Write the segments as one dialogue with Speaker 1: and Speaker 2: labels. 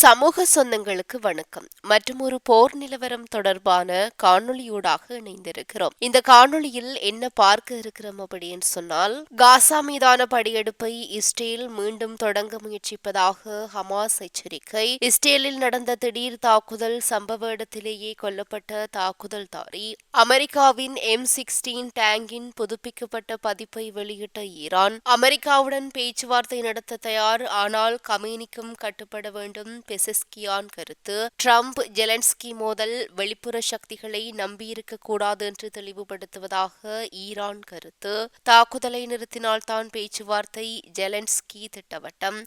Speaker 1: சமூக சொந்தங்களுக்கு வணக்கம். மற்றும் ஒரு போர் நிலவரம் தொடர்பான காணொளியூடாக இணைந்திருக்கிறோம். இந்த காணொளியில் என்ன பார்க்க இருக்கிறோம் அப்படின்னு சொன்னால் காசா மீதான படையெடுப்பை இஸ்ரேல் மீண்டும் தொடங்க முயற்சிப்பதாக ஹமாஸ் எச்சரிக்கை. இஸ்ரேலில் நடந்த திடீர் தாக்குதல் சம்பவ இடத்திலேயே கொல்லப்பட்ட தாக்குதல்தாரி அமெரிக்காவின் எம் சிக்ஸ்டீன் டேங்கின் புதுப்பிக்கப்பட்ட பதிப்பை வெளியிட்ட ஈரான் அமெரிக்காவுடன் பேச்சுவார்த்தை நடத்த தயார் ஆனால் கமேனிக்கும் கட்டுப்பட வேண்டும் பெசஸ்கியான் கருத்து ட்ரம்ப் ஜெலன்ஸ்கி மோதல் வெளிப்புற சக்திகளை நம்பியிருக்க கூடாது என்று தெளிவுபடுத்துவதாக ஈரான் கருத்து. தாக்குதலை நிறுத்தினால்தான் பேச்சுவார்த்தை ஜெலன்ஸ்கி திட்டவட்டம்.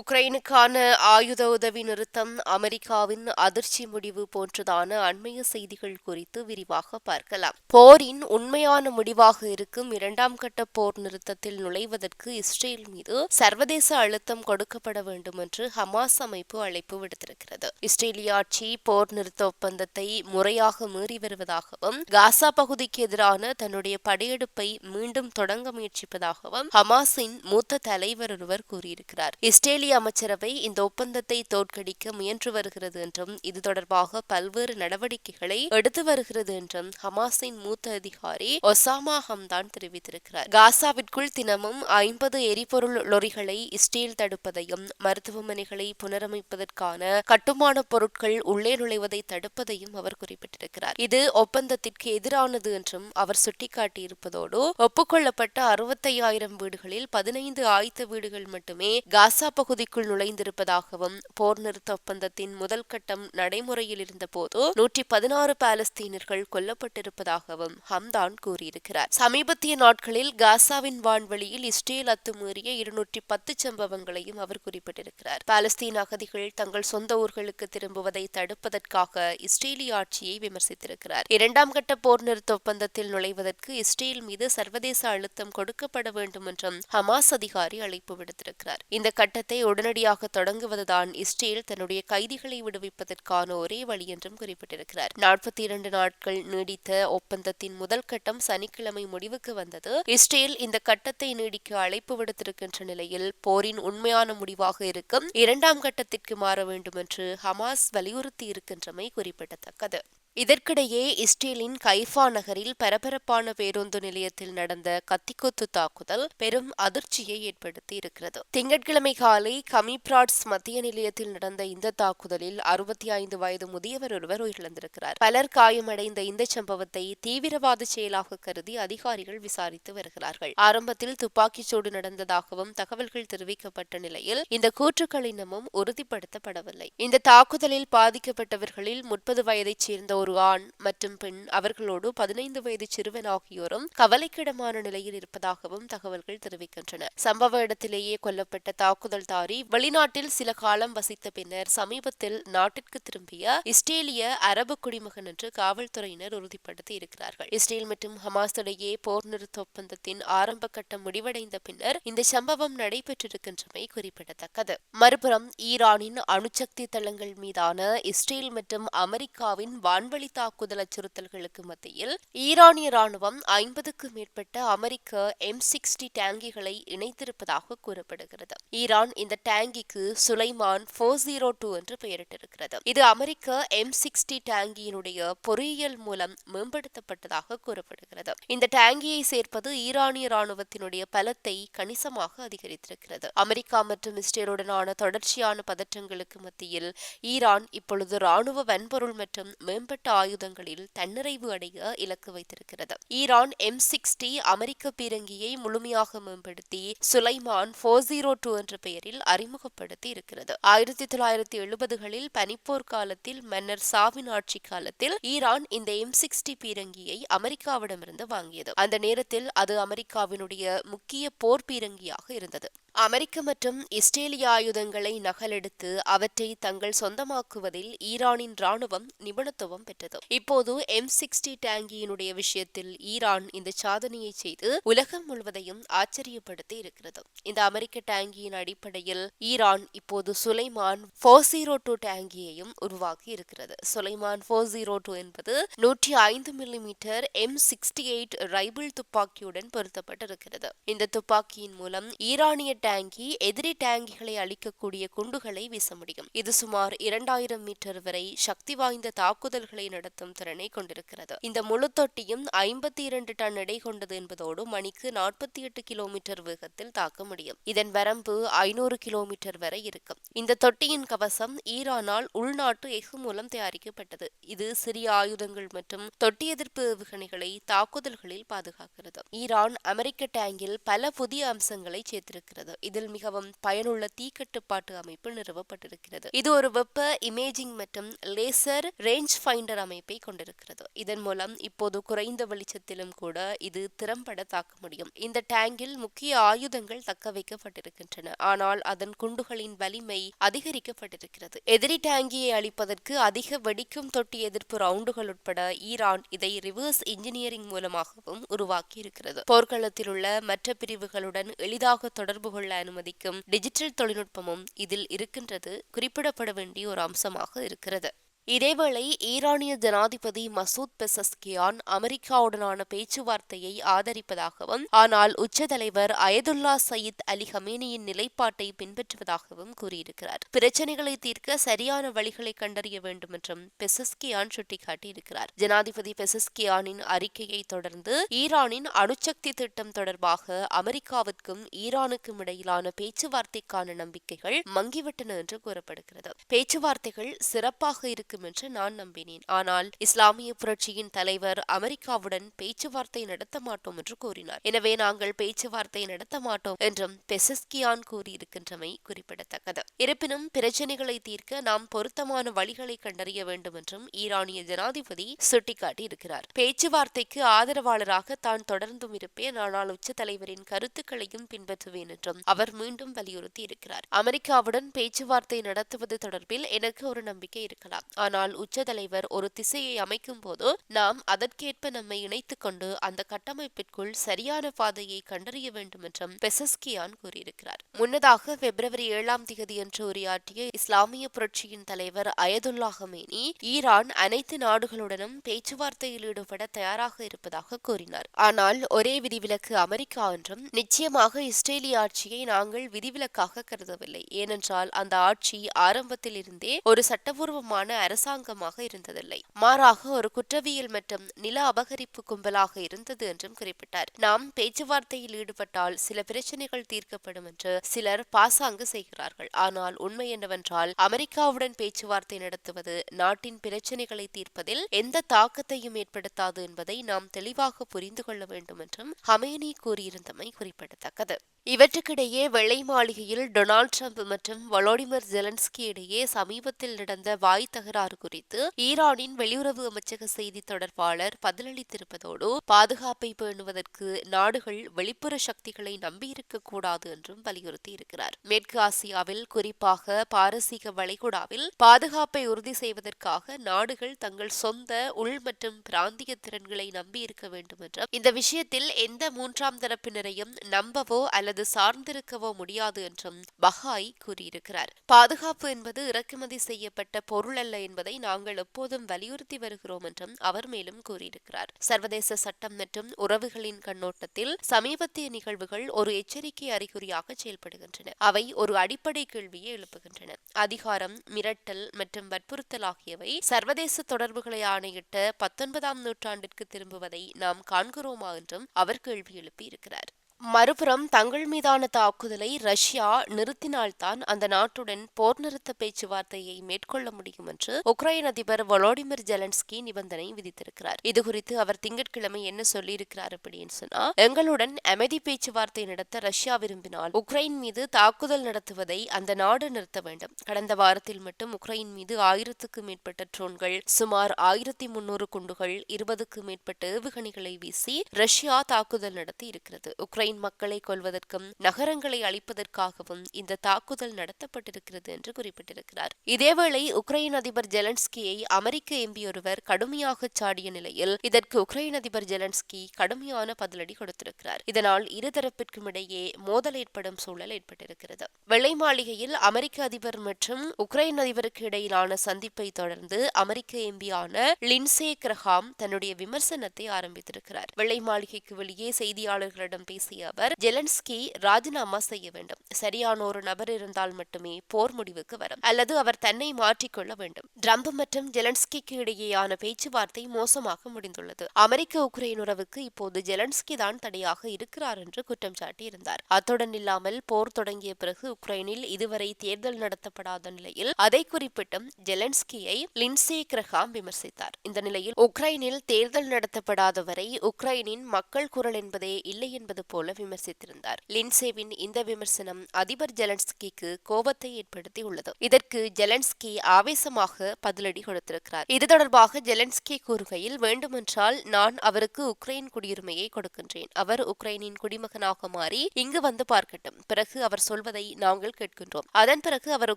Speaker 1: உக்ரைனுக்கான ஆயுத உதவி நிறுத்தம் அமெரிக்காவின் அதிர்ச்சி முடிவு போன்றதான அண்மைய செய்திகள் குறித்து விரிவாக பார்க்கலாம். போரின் உண்மையான முடிவாக இருக்கும் இரண்டாம் கட்ட போர் நிறுத்தத்தில் நுழைவதற்கு இஸ்ரேல் மீது சர்வதேச அழுத்தம் கொடுக்கப்பட வேண்டும் என்று ஹமாஸ் அமைப்பு அழைப்பு விடுத்திருக்கிறது. இஸ்ரேலிய ஆட்சி போர் நிறுத்த ஒப்பந்தத்தை முறையாக மீறி வருவதாகவும் காசா பகுதிக்கு எதிரான தன்னுடைய படையெடுப்பை மீண்டும் தொடங்க முயற்சிப்பதாகவும் ஹமாஸின் மூத்த தலைவர் ஒருவர் கூறியிருக்கிறார். இஸ்ரேலிய அமைச்சரவை இந்த ஒப்பந்தத்தை தோற்கடிக்க முயன்று வருகிறது என்றும் இது தொடர்பாக பல்வேறு நடவடிக்கைகளை எடுத்து வருகிறது என்றும் ஹமாஸின் மூத்த அதிகாரி ஒசாமா ஹம்தான் தெரிவித்திருக்கிறார். காசாவிற்குள் தினமும் ஐம்பது எரிபொருள் லொரிகளை இஸ்ரேல் தடுப்பதையும் மருத்துவமனைகளை புனரமைப்பதற்கு புனரமைப்பதற்கான கட்டுமான பொருட்கள் உள்ளே நுழைவதை தடுப்பதையும் அவர் குறிப்பிட்டிருக்கிறார். இது ஒப்பந்தத்திற்கு எதிரானது என்றும் அவர் சுட்டிக்காட்டியிருப்பதோடு ஒப்புக்கொள்ளப்பட்ட அறுபத்தையாயிரம் வீடுகளில் பதினைந்து ஆயத்த வீடுகள் மட்டுமே காசா பகுதிக்குள் நுழைந்திருப்பதாகவும் போர் நிறுத்த ஒப்பந்தத்தின் முதல் கட்டம் நடைமுறையில் இருந்தபோது நூற்றி பதினாறு பாலஸ்தீனர்கள் கொல்லப்பட்டிருப்பதாகவும் ஹம்தான் கூறியிருக்கிறார். சமீபத்திய நாட்களில் காசாவின் வான்வெளியில் இஸ்ரேல் அத்துமீறிய இருநூற்றி பத்து சம்பவங்களையும் அவர் குறிப்பிட்டிருக்கிறார். பாலஸ்தீன் அகதிகள் தங்கள் சொந்த ஊர்களுக்கு திரும்புவதை தடுப்பதற்காக இஸ்ரேலிய ஆட்சியை விமர்சித்திருக்கிறார். இரண்டாம் கட்ட போர் நிறுத்த ஒப்பந்தத்தில் நுழைவதற்கு இஸ்ரேல் மீது சர்வதேச அழுத்தம் கொடுக்கப்பட வேண்டும் என்றும் ஹமாஸ் அதிகாரி அழைப்பு விடுத்திருக்கிறார். இந்த கட்டத்தை உடனடியாக தொடங்குவதுதான் இஸ்ரேல் தன்னுடைய கைதிகளை விடுவிப்பதற்கான ஒரே வழி என்றும் குறிப்பிட்டிருக்கிறார். நாற்பத்தி இரண்டு நாட்கள் நீடித்த ஒப்பந்தத்தின் முதல் கட்டம் சனிக்கிழமை முடிவுக்கு வந்தது. இஸ்ரேல் இந்த கட்டத்தை நீடிக்க அழைப்பு விடுத்திருக்கின்ற நிலையில் போரின் உண்மையான முடிவாக இருக்கும். இரண்டாம் கட்டத்திற்கு மாற வேண்டும் என்று ஹமாஸ் வலியுறுத்தி இருக்கின்றமை குறிப்பிடத்தக்கது. இதற்கிடையே இஸ்ரேலின் கைஃபா நகரில் பரபரப்பான பேருந்து நிலையத்தில் நடந்த கத்திக்குத்து தாக்குதல் பெரும் அதிர்ச்சியை ஏற்படுத்தி இருக்கிறது. திங்கட்கிழமை காலை கமிப்ராட்ஸ் மத்திய நிலையத்தில் நடந்த இந்த தாக்குதலில் அறுபத்தி ஐந்து வயது முதியவர் ஒருவர் உயிரிழந்திருக்கிறார். பலர் காயமடைந்த இந்த சம்பவத்தை தீவிரவாத செயலாக கருதி அதிகாரிகள் விசாரித்து வருகிறார்கள். ஆரம்பத்தில் துப்பாக்கிச் சூடு நடந்ததாகவும் தகவல்கள் தெரிவிக்கப்பட்ட நிலையில் இந்த கூற்றுக்கள் இன்னமும் உறுதிப்படுத்தப்படவில்லை. இந்த தாக்குதலில் பாதிக்கப்பட்டவர்களில் முப்பது வயதைச் சேர்ந்த ஒரு ஆண் மற்றும் பெண் அவர்களோடு பதினைந்து வயது சிறுவன் ஆகியோரும் கவலைக்கிடமான நிலையில் இருப்பதாகவும் தகவல்கள் தெரிவிக்கின்றன. சம்பவ இடத்திலேயே கொல்லப்பட்ட தாக்குதல்தாரி வெளிநாட்டில் சில காலம் வசித்த பின்னர் சமீபத்தில் நாட்டிற்கு திரும்பிய இஸ்ரேலிய அரபு குடிமகன் என்று காவல்துறையினர் உறுதிப்படுத்தி இருக்கிறார்கள். இஸ்ரேல் மற்றும் ஹமாஸ் இடையே போர் நிறுத்த ஒப்பந்தத்தின் ஆரம்ப கட்டம் முடிவடைந்த பின்னர் இந்த சம்பவம் நடைபெற்றிருக்கின்றமை குறிப்பிடத்தக்கது. மறுபுறம் ஈரானின் அணுசக்தி தளங்கள் மீதான இஸ்ரேல் மற்றும் அமெரிக்காவின் வான் வான்வழி தாக்குதல் அச்சுறுத்தல்களுக்கு மத்தியில் ஈரானிய ராணுவம் ஐம்பதுக்கும் மேற்பட்ட அமெரிக்க எம் சிக்ஸ்டி டேங்கிகளை இணைத்திருப்பதாக கூறப்படுகிறது. ஈரான் இந்த டேங்கிக்கு சுலைமான் போர் ஜீரோ டூ என்று பெயரிட்டிருக்கிறது. இது அமெரிக்க எம் சிக்ஸ்டி டேங்கியினுடைய பொறியியல் மூலம் மேம்படுத்தப்பட்டதாக கூறப்படுகிறது. இந்த டேங்கியை சேர்ப்பது ஈரானிய ராணுவத்தினுடைய பலத்தை கணிசமாக அதிகரித்திருக்கிறது. அமெரிக்கா மற்றும் இஸ்ரேலுடனான தொடர்ச்சியான பதற்றங்களுக்கு மத்தியில் ஈரான் இப்பொழுது ராணுவ வன்பொருள் மற்றும் மேம்பட்ட ஆயுதங்களில் தன்னிறைவு அடைய இலக்கு வைத்திருக்கிறது. ஈரான் எம் சிக்ஸ்டி அமெரிக்க பீரங்கியை முழுமையாக மேம்படுத்தி சுலைமான் போர் ஜீரோ டூ என்ற பெயரில் அறிமுகப்படுத்தி இருக்கிறது. ஆயிரத்தி தொள்ளாயிரத்தி எழுபதுகளில் பனிப்போர் காலத்தில் மன்னர் சாவின் ஆட்சி காலத்தில் ஈரான் இந்த எம் சிக்ஸ்டி பீரங்கியை அமெரிக்காவிடமிருந்து வாங்கியது. அந்த நேரத்தில் அது அமெரிக்காவினுடைய முக்கிய போர் பீரங்கியாக இருந்தது. அமெரிக்க மற்றும் இஸ்ரேலிய ஆயுதங்களை நகலெடுத்து அவற்றை தங்கள் சொந்தமாக்குவதில் ஈரானின் ராணுவம் நிபுணத்துவம் பெற்றது. இப்போது எம் சிக்ஸ்டி டேங்கியினுடைய விஷயத்தில் ஈரான் இந்த சாதனையை செய்து உலகம் முழுவதையும் ஆச்சரியப்படுத்தி இருக்கிறது. இந்த அமெரிக்க டேங்கியின் அடிப்படையில் ஈரான் இப்போது சுலைமான் ஃபோர் ஜீரோ டூ டேங்கியையும் உருவாக்கி இருக்கிறது. சுலைமான் ஃபோர் ஜீரோ டூ என்பது நூற்றி ஐந்து millimetre M sixty eight rifle துப்பாக்கியுடன் பொருத்தப்பட்டிருக்கிறது. இந்த துப்பாக்கியின் மூலம் ஈரானிய டேங்கி எதிரி டேங்கிகளை அளிக்கக்கூடிய குண்டுகளை வீச முடியும். இது சுமார் இரண்டாயிரம் மீட்டர் வரை சக்தி வாய்ந்த தாக்குதல்களை நடத்தும் திறனை கொண்டிருக்கிறது. இந்த முழு தொட்டியும் ஐம்பத்தி இரண்டு டன் எடை கொண்டது என்பதோடு மணிக்கு நாற்பத்தி எட்டு கிலோமீட்டர் வேகத்தில் தாக்க முடியும். இதன் வரம்பு ஐநூறு கிலோமீட்டர் வரை இருக்கும். இந்த தொட்டியின் கவசம் ஈரானால் உள்நாட்டு எஃகு மூலம் தயாரிக்கப்பட்டது. இது சிறிய ஆயுதங்கள் மற்றும் தொட்டி எதிர்ப்பு ஏவுகணைகளை தாக்குதல்களில் பாதுகாக்கிறது. ஈரான் அமெரிக்க டேங்கில் பல புதிய அம்சங்களை சேர்த்திருக்கிறது. இதில் மிகவும் பயனுள்ள தீக்கட்டுப்பாட்டு அமைப்பு நிறுவப்பட்டிருக்கிறது. இது ஒரு வெப்ப இமேஜிங் மற்றும் லேசர் ரேஞ்ச் ஃபைண்டர் அமைப்பை கொண்டிருக்கிறது. இதன் மூலம் இப்போது குறைந்த வெளிச்சத்திலும் கூட இது திறம்பட தாக்க முடியும். இந்த டேங்கில் முக்கிய ஆயுதங்கள் தக்க வைக்கப்பட்டிருக்கின்றன. ஆனால் அதன் குண்டுகளின் வலிமை அதிகரிக்கப்பட்டிருக்கிறது. எதிரி டேங்கியை அளிப்பதற்கு அதிக வெடிக்கும் தொட்டி எதிர்ப்பு ரவுண்டுகள் உட்பட ஈரான் இதை ரிவர்ஸ் இன்ஜினியரிங் மூலமாகவும் உருவாக்கி இருக்கிறது போர்க்களத்தில் உள்ள மற்ற பிரிவுகளுடன் எளிதாக தொடர்பு கொள்ள அனுமதிக்கும் டிஜிட்டல் தொழில்நுட்பமும் இதில் இருக்கின்றது. குறிப்பிடப்பட வேண்டிய ஒரு அம்சமாக இருக்கிறது. இதேவேளை ஈரானிய ஜனாதிபதி மசூத் பெசஸ்கியான் அமெரிக்காவுடனான பேச்சுவார்த்தையை ஆதரிப்பதாகவும் ஆனால் உச்ச தலைவர் அயதுல்லா சயீத் அலி ஹமேனியின் நிலைப்பாட்டை பின்பற்றுவதாகவும் கூறியிருக்கிறார். பிரச்சனைகளை தீர்க்க சரியான வழிகளை கண்டறிய வேண்டும் என்றும் பெசஸ்கியான் சுட்டிக்காட்டியிருக்கிறார். ஜனாதிபதி பெசஸ்கியானின் அறிக்கையை தொடர்ந்து ஈரானின் அணுசக்தி திட்டம் தொடர்பாக அமெரிக்காவிற்கும் ஈரானுக்கும் இடையிலான பேச்சுவார்த்தைக்கான நம்பிக்கைகள் மங்கிவிட்டன என்று கூறப்படுகிறது. பேச்சுவார்த்தைகள் சிறப்பாக இருக்க இருக்கும் என்று நான் நம்பினேன். ஆனால் இஸ்லாமிய புரட்சியின் தலைவர் அமெரிக்காவுடன் பேச்சுவார்த்தை நடத்த மாட்டோம் என்று கூறினார். எனவே நாங்கள் பேச்சுவார்த்தை நடத்த மாட்டோம் என்றும் பெசஸ்கியான் கூறியிருக்கின்றமை குறிப்பிடத்தக்கது. இருப்பினும் பிரச்சனைகளை தீர்க்க நாம் பொருத்தமான வழிகளை கண்டறிய வேண்டும் என்றும் ஈரானிய ஜனாதிபதி சுட்டிக்காட்டி இருக்கிறார் பேச்சுவார்த்தைக்கு ஆதரவாளராக தான் தொடர்ந்தும் இருப்பேன். ஆனால் உச்ச தலைவரின் கருத்துக்களையும் பின்பற்றுவேன் என்றும் அவர் மீண்டும் வலியுறுத்தி இருக்கிறார் அமெரிக்காவுடன் பேச்சுவார்த்தை நடத்துவது தொடர்பில் எனக்கு ஒரு நம்பிக்கை இருக்கலாம். ஆனால் உச்ச தலைவர் ஒரு திசையை அமைக்கும் போது நாம் அதற்கேற்ப நம்மை இணைத்துக் கொண்டு அந்த கட்டமைப்பிற்குள் சரியான பாதையை கண்டறிய வேண்டும் என்றும் பெசஸ்கியான் கூறியிருக்கிறார். முன்னதாக பிப்ரவரி ஏழாம் தேதி என்று உரையாற்றிய இஸ்லாமிய புரட்சியின் தலைவர் அயதுல்லா ஹமேனி ஈரான் அனைத்து நாடுகளுடனும் பேச்சுவார்த்தையில் ஈடுபட தயாராக இருப்பதாக கூறினார். ஆனால் ஒரே விதிவிலக்கு அமெரிக்கா என்றும் நிச்சயமாக இஸ்ரேலிய ஆட்சியை நாங்கள் விதிவிலக்காக கருதவில்லை. ஏனென்றால் அந்த ஆட்சி ஆரம்பத்தில் இருந்தே ஒரு சட்டபூர்வமான அரசாங்கமாக இருந்ததில்லை. மாறாக ஒரு குற்றவியல் மற்றும் நில அபகரிப்பு கும்பலாக இருந்தது என்றும் குறிப்பிட்டார். நாம் பேச்சுவார்த்தையில் ஈடுபட்டால் சில பிரச்சனைகள் தீர்க்கப்படும் என்று சிலர் பாசாங்கு செய்கிறார்கள். ஆனால் உண்மை என்னவென்றால் அமெரிக்காவுடன் பேச்சுவார்த்தை நடத்துவது நாட்டின் பிரச்சனைகளை தீர்ப்பதில் எந்த தாக்கத்தையும் ஏற்படுத்தாது என்பதை நாம் தெளிவாக புரிந்து கொள்ள வேண்டும் என்றும் ஹமேனி கூறியிருந்தமை குறிப்பிடத்தக்கது. இவற்றுக்கிடையே வெள்ளை மாளிகையில் டொனால்ட் ட்ரம்ப் மற்றும் வளோடிமிர் ஜெலன்ஸ்கி இடையே சமீபத்தில் நடந்த வாய் தகராறு குறித்து ஈரானின் வெளியுறவு அமைச்சக செய்தி தொடர்பாளர் பதிலளித்திருப்பதோடு பாதுகாப்பை பேணுவதற்கு நாடுகள் வெளிப்புற சக்திகளை நம்பியிருக்கக்கூடாது என்றும் வலியுறுத்தியிருக்கிறார். மேற்கு ஆசியாவில் குறிப்பாக பாரசீக வளைகுடாவில் பாதுகாப்பை உறுதி செய்வதற்காக நாடுகள் தங்கள் சொந்த உள் மற்றும் பிராந்திய திறன்களை நம்பியிருக்க வேண்டும் என்றும் இந்த விஷயத்தில் எந்த மூன்றாம் தரப்பினரையும் நம்பவோ அல்லது சார்ந்திருக்கவோ முடியாது என்றும் பஹாய் கூறியிருக்கிறார். பாதுகாப்பு என்பது இறக்குமதி செய்யப்பட்ட பொருள் அல்ல என்பதை நாங்கள் எப்போதும் வலியுறுத்தி வருகிறோம் என்றும் அவர் மேலும் கூறியிருக்கிறார். சர்வதேச சட்டம் மற்றும் உறவுகளின் கண்ணோட்டத்தில் சமீபத்திய நிகழ்வுகள் ஒரு எச்சரிக்கை அறிகுறியாக செயல்படுகின்றன. அவை ஒரு அடிப்படை கேள்வியை எழுப்புகின்றன. அதிகாரம் மிரட்டல் மற்றும் வற்புறுத்தல் ஆகியவை சர்வதேச தொடர்புகளை ஆணையிட்ட பத்தொன்பதாம் நூற்றாண்டிற்கு திரும்புவதை நாம் காண்கிறோமா என்றும் அவர் கேள்வி எழுப்பியிருக்கிறார். மறுபுறம் தங்கள் மீதான தாக்குதலை ரஷ்யா நிறுத்தினால்தான் அந்த நாட்டுடன் போர் நிறுத்த பேச்சுவார்த்தையை மேற்கொள்ள முடியும் என்று உக்ரைன் அதிபர் வொலோடிமிர் ஜெலன்ஸ்கி நிபந்தனை விதித்திருக்கிறார். இதுகுறித்து அவர் திங்கட்கிழமை என்ன சொல்லியிருக்கிறார் அப்படின்னு சொன்னா எங்களுடன் அமைதி பேச்சுவார்த்தை நடத்த ரஷ்யா விரும்பினால் உக்ரைன் மீது தாக்குதல் நடத்துவதை அந்த நாடு நிறுத்த வேண்டும். கடந்த வாரத்தில் மட்டும் உக்ரைன் மீது ஆயிரத்துக்கு மேற்பட்ட ட்ரோன்கள் சுமார் ஆயிரத்தி முன்னூறு குண்டுகள் இருபதுக்கு மேற்பட்ட ஏவுகணைகளை வீசி ரஷ்யா தாக்குதல் நடத்தி இருக்கிறது. உக்ரைன் உக்ரைன் மக்களை கொள்வதற்கும் நகரங்களை அழிப்பதற்காகவும் இந்த தாக்குதல் நடத்தப்பட்டிருக்கிறது என்று குறிப்பிட்டிருக்கிறார். இதேவேளை உக்ரைன் அதிபர் ஜெலன்ஸ்கியை அமெரிக்க எம்பி ஒருவர் கடுமையாக சாடிய நிலையில் இதற்கு உக்ரைன் அதிபர் ஜெலன்ஸ்கி கடுமையான பதிலடி கொடுத்திருக்கிறார். இதனால் இருதரப்பிற்கும் இடையே மோதல் ஏற்படும் சூழல் ஏற்பட்டிருக்கிறது. வெள்ளை மாளிகையில் அமெரிக்க அதிபர் மற்றும் உக்ரைன் அதிபருக்கு இடையிலான சந்திப்பை தொடர்ந்து அமெரிக்க எம்பியான லின்சே கிரஹாம் தன்னுடைய விமர்சனத்தை ஆரம்பித்திருக்கிறார். வெள்ளை மாளிகைக்கு வெளியே செய்தியாளர்களிடம் பேசிய அவர் ஜெலன்ஸ்கி ராஜினாமா செய்ய வேண்டும். சரியான ஒரு நபர் இருந்தால் மட்டுமே போர் முடிவுக்கு வரும். அல்லது அவர் தன்னை மாற்றிக்கொள்ள வேண்டும். டிரம்ப் மற்றும் ஜெலன்ஸ்கிக்கு இடையேயான பேச்சுவார்த்தை மோசமாக முடிந்துள்ளது. அமெரிக்க உக்ரைன் உறவுக்கு இப்போது ஜெலன்ஸ்கி தான் தடையாக இருக்கிறார் என்று குற்றம் சாட்டியிருந்தார். அத்துடன் இல்லாமல் போர் தொடங்கிய பிறகு உக்ரைனில் இதுவரை தேர்தல் நடத்தப்படாத நிலையில் அதை குறிப்பிட்டும் ஜெலன்ஸ்கியை லின்சே கிரஹாம் விமர்சித்தார். இந்த நிலையில் உக்ரைனில் தேர்தல் நடத்தப்படாத வரை உக்ரைனின் மக்கள் குரல் என்பதே இல்லை என்பது போல் விமர்சித்திருந்தார். லின்சேவின் இந்த விமர்சனம் அதிபர் ஜெலன்ஸ்கிக்கு கோபத்தை ஏற்படுத்தியுள்ளது. இதற்கு ஜெலன்ஸ்கி ஆவேசமாக பதிலடி கொடுத்திருக்கிறார். இது தொடர்பாக ஜெலன்ஸ்கி கூறுகையில் வேண்டுமென்றால் நான் அவருக்கு உக்ரைன் குடியுரிமையை கொடுக்கின்றேன். அவர் உக்ரைனின் குடிமகனாக மாறி இங்கு வந்து பார்க்கட்டும். பிறகு அவர் சொல்வதை நாங்கள் கேட்கின்றோம். அதன் பிறகு அவர்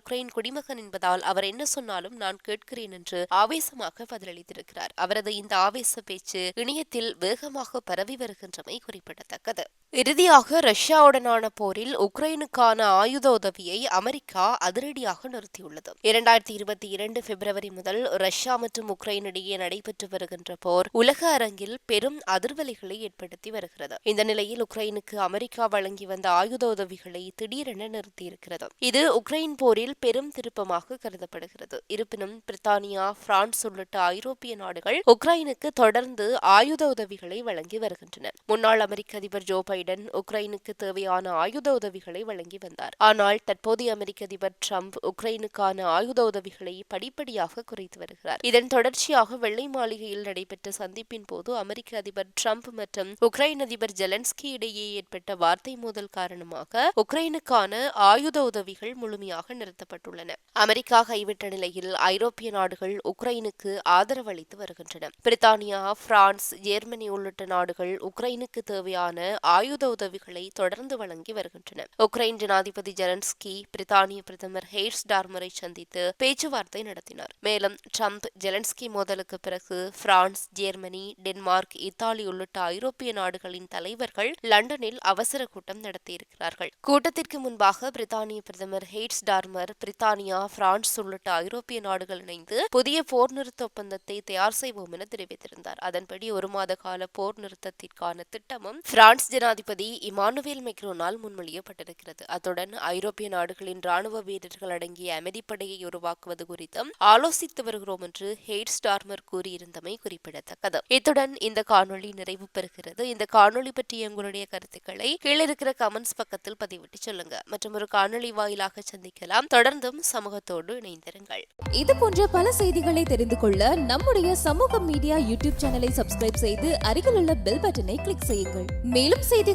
Speaker 1: உக்ரைன் குடிமகன் என்பதால் அவர் என்ன சொன்னாலும் நான் கேட்கிறேன் என்று ஆவேசமாக பதிலளித்திருக்கிறார். அவரது இந்த ஆவேச பேச்சு இணையத்தில் வேகமாக பரவி வருகின்றமை குறிப்பிடத்தக்கது. இறுதியாக ரஷ்யாவுடனான போரில் உக்ரைனுக்கான ஆயுத உதவியை அமெரிக்கா அதிரடியாக நிறுத்தியுள்ளது. இரண்டாயிரத்தி இருபத்தி இரண்டு பிப்ரவரி முதல் ரஷ்யா மற்றும் உக்ரைன் இடையே நடைபெற்று வருகின்ற போர் உலக அரங்கில் பெரும் அதிர்வலைகளை ஏற்படுத்தி வருகிறது. இந்த நிலையில் உக்ரைனுக்கு அமெரிக்கா வழங்கி வந்த ஆயுத உதவிகளை திடீரென நிறுத்தியிருக்கிறது. இது உக்ரைன் போரில் பெரும் திருப்பமாக கருதப்படுகிறது. இருப்பினும் பிரித்தானியா பிரான்ஸ் உள்ளிட்ட ஐரோப்பிய நாடுகள் உக்ரைனுக்கு தொடர்ந்து ஆயுத உதவிகளை வழங்கி வருகின்றன. முன்னாள் அமெரிக்க அதிபர் ஜோ பைடன் பைடன் உக்ரைனுக்கு தேவையான ஆயுத உதவிகளை வழங்கி வந்தார். ஆனால் தற்போதைய அமெரிக்க அதிபர் டிரம்ப் உக்ரைனுக்கான ஆயுத உதவிகளை படிப்படியாக குறைத்து வருகிறார். இதன் தொடர்ச்சியாக வெள்ளை மாளிகையில் நடைபெற்ற சந்திப்பின் போது அமெரிக்க அதிபர் டிரம்ப் மற்றும் உக்ரைன் அதிபர் ஜெலன்ஸ்கி இடையே ஏற்பட்ட வார்த்தை மோதல் காரணமாக உக்ரைனுக்கான ஆயுத உதவிகள் முழுமையாக நிறுத்தப்பட்டுள்ளன. அமெரிக்கா கைவிட்ட நிலையில் ஐரோப்பிய நாடுகள் உக்ரைனுக்கு ஆதரவு அளித்து வருகின்றன. பிரித்தானியா பிரான்ஸ் ஜெர்மனி உள்ளிட்ட நாடுகள் உக்ரைனுக்கு தேவையான ஆயுத உதவிகளை தொடர்ந்து வழங்கி வருகின்றன உக்ரைன் ஜனாதிபதி ஜெலன்ஸ்கி பிரித்தானிய பிரதமர் ஹேர்ஸ் டார்மரை சந்தித்து பேச்சுவார்த்தை நடத்தினார். மேலும் ட்ரம்ப் ஜெலன்ஸ்கி மோதலுக்கு பிறகு பிரான்ஸ் ஜெர்மனி டென்மார்க் இத்தாலி உள்ளிட்ட ஐரோப்பிய நாடுகளின் தலைவர்கள் லண்டனில் அவசர கூட்டம் நடத்தியிருக்கிறார்கள். கூட்டத்திற்கு முன்பாக பிரித்தானிய பிரதமர் ஹெய்ட்ஸ் டார்மர் பிரித்தானியா பிரான்ஸ் உள்ளிட்ட ஐரோப்பிய நாடுகள் இணைந்து புதிய போர் நிறுத்த ஒப்பந்தத்தை தயார் செய்வோம் என தெரிவித்திருந்தார். அதன்படி ஒரு மாத கால போர் நிறுத்தத்திற்கான திட்டமும் பிரான்ஸ் ஜனாதிபதி இமானுவேல் மெக்ரோனால் முன்மொழியப்பட்டிருக்கிறது. அத்துடன் ஐரோப்பிய நாடுகளின் ராணுவ வீரர்கள் அடங்கிய அமைதிப்படையை உருவாக்குவது குறித்தும் ஆலோசித்து வருகிறோம் என்று ஹெய்ட் ஸ்டார்மர் கூறியிருந்தமை குறிப்பிடத்தக்கது. இத்துடன் இந்த காணொளி நிறைவு பெறுகிறது. இந்த காணொளி பற்றிய உங்களுடைய கருத்துக்களை கீழிருக்கிற கமெண்ட்ஸ் பக்கத்தில் பதிவிட்டு சொல்லுங்க. மற்றும் ஒரு காணொளி வாயிலாக சந்திக்கலாம். தொடர்ந்தும் சமூகத்தோடு இணைந்திருங்கள்.
Speaker 2: இது போன்ற பல செய்திகளை தெரிந்து கொள்ள நம்முடைய சமூக மீடியா யூடியூப் சேனலை சப்ஸ்கிரைப் செய்து அருகில் உள்ள பெல் பட்டனை கிளிக் செய்யுங்கள். மேலும் செய்தி